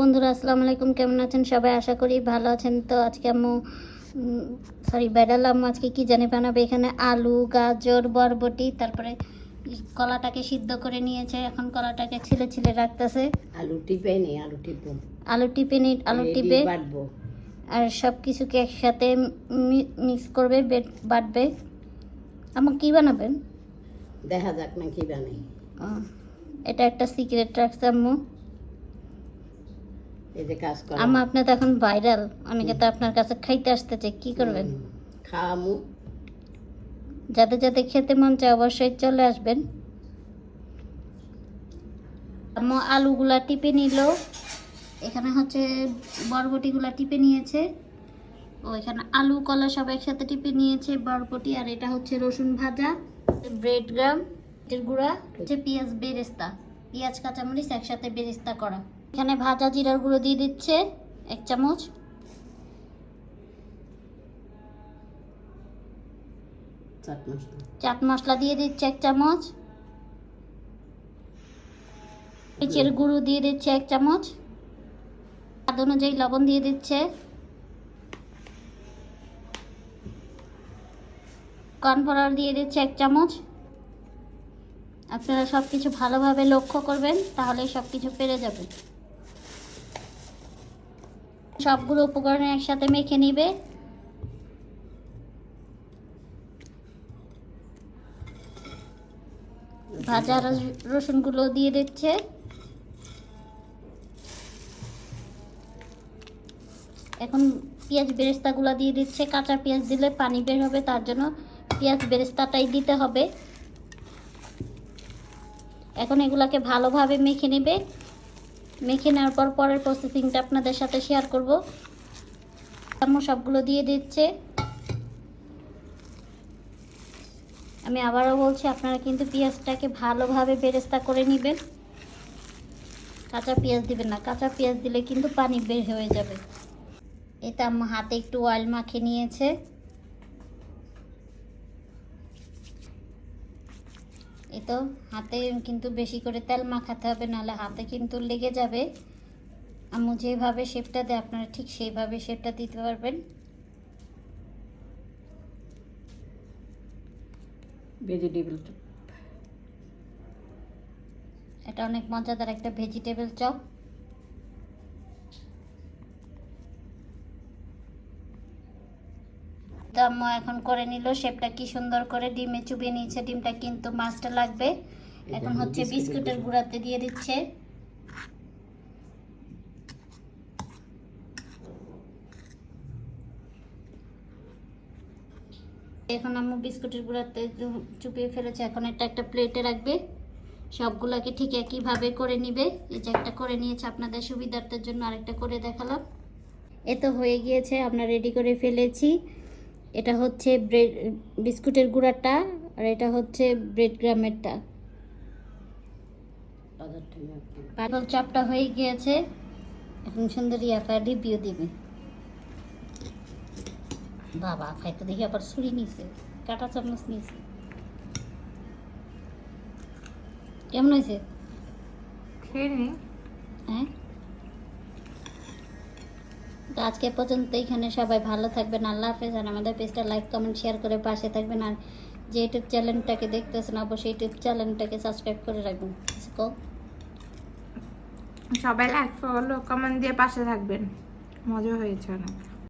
বন্ধুরা আসসালামু আলাইকুম। কেমন আছেন সবাই? আশা করি ভালো আছেন। তো আজকে আম্মু সরি বেড়াল আম্মু আজকে কি জানি বানাবে? এখানে আলু গাজর বরবটি তারপরে কলাটাকে সিদ্ধ করে নিয়েছে। এখন কলাটাকে ছিলে ছিলে রাখতেছে। আলু টিপে নি আলু টিপো আলু টিপে নি আলু টিপে। বাটবো। আর সব কিছুকে একসাথে মিক্স করবে বেট বাটবে। আমার কি বানাবেন? দেখা যাক না কি বানাই। এটা একটা সিক্রেট রাখছে আম্মু। এই যে কাজ করা। আম্মা আপনি তো এখন ভাইরাল অনেকে তো আপনার কাছে খাইতে আসতে চাই। কি করবেন? খাওয়ামু যাতে যাতে খেতে মন চায় অবশ্যই চলে আসবেন। আম্মু আলুগুলা টিপে নিল। এখানে হচ্ছে বরবটিগুলা টিপে নিয়েছে। ও এখানে আলু কলা সব একসাথে টিপে নিয়েছে বরবটি। আর এটা হচ্ছে রসুন ভাজা ব্রেড গ্রাম এর গুঁড়া হচ্ছে পেঁয়াজ বেরেস্তা। পেঁয়াজ কাঁচামরিচ একসাথে বেরেস্তা করা। এখানে ভাজা জিরার গুঁড়ো দিয়ে দিচ্ছে এক চামচ। চাট মশলা। দিয়ে দিচ্ছে এক চামচ। পেঁচের গুঁড়ো দিয়ে দিচ্ছে এক চামচ। স্বাদ অনুযায়ী লবণ দিয়ে দিচ্ছে। কর্নফ্লাওয়ার দিয়ে দিচ্ছে এক চামচ। আপনারা সব কিছু ভালোভাবে লক্ষ্য করবেন তাহলে সব কিছু পেরে যাবে সবগুলো উপকরণ একসাথে মেখে নিবে। ভাজা রস- রসুনগুলো দিয়ে দিচ্ছে। এখন পেঁয়াজ বেরেস্তাগুলো দিয়ে দিচ্ছে। কাঁচা পেঁয়াজ দিলে পানি বের হবে, তার জন্য পেঁয়াজ বেরেস্তাটাই দিতে হবে। এখন এগুলাকে ভালোভাবে মেখে নেবে। মেখে নেওয়ার পর পরের প্রসেসিংটা আপনাদের সাথে শেয়ার করব। আম্মু সবগুলো দিয়ে দিচ্ছে। আমি আবারও বলছি, আপনারা কিন্তু পেঁয়াজটাকে ভালোভাবে বেরেস্তা করে নেবেন। কাঁচা পেঁয়াজ দিবেন না, কাঁচা পেঁয়াজ দিলে কিন্তু পানি বের হয়ে যাবে। এটা আমার হাতে একটু অয়েল মাখিয়ে নিয়েছে। এই তো হাতে কিন্তু বেশি করে তেল মাখাতে হবে নাহলে হাতে কিন্তু লেগে যাবে। আম্মু যেভাবে শেপটা দেয় আপনারা ঠিক সেইভাবে শেপটা দিতে পারবেন। ভেজিটেবল চপ এটা অনেক মজাদার একটা ভেজিটেবল চপ তো এখন করে নিল শেপটা কি সুন্দর করে ডিমে চুবিয়ে নিয়েছে ডিমটা কিন্তু মাছটা লাগবে। এখন হচ্ছে বিস্কুটের গুঁড়াতে দিয়ে দিচ্ছে। এখন আম্মু বিস্কুটের গুঁড়াতে চুপিয়ে ফেলেছে। এখন এটা একটা প্লেটে রাখবে। সবগুলোকে ঠিক একইভাবে করে নিবে। এই যে একটা করে নিয়েছে আপনাদের সুবিধার্থের জন্য আরেকটা করে দেখালাম। এ তো হয়ে গিয়েছে আমরা রেডি করে ফেলেছি। এটা হচ্ছে ব্রেড বিস্কুটের গুঁড়াটা আর এটা হচ্ছে ব্রেড গ্রামেরটা। পাগল চাপটা হয়ে গিয়েছে। এখন সুন্দরী একা রিভিউ দিবে। বাবা খাই তো দেখি আবার ছুরি নিছে কাটা চামচ নিছে। কেমন হয়েছে? হ্যাঁ? তো আজকে পর্যন্ত এখানে সবাই ভালো থাকবেন, আল্লাহ হাফেজ। আর আমাদের পেজটা লাইক কমেন্ট শেয়ার করে পাশে থাকবেন। আর যে ইউটিউব চ্যানেলটাকে দেখতেছেন, অবশ্যই ইউটিউব চ্যানেলটাকে সাবস্ক্রাইব করে রাখবেন। সবাই লাইক ফলো কমেন্ট দিয়ে পাশে থাকবেন। মজা হয়েছে অনেক।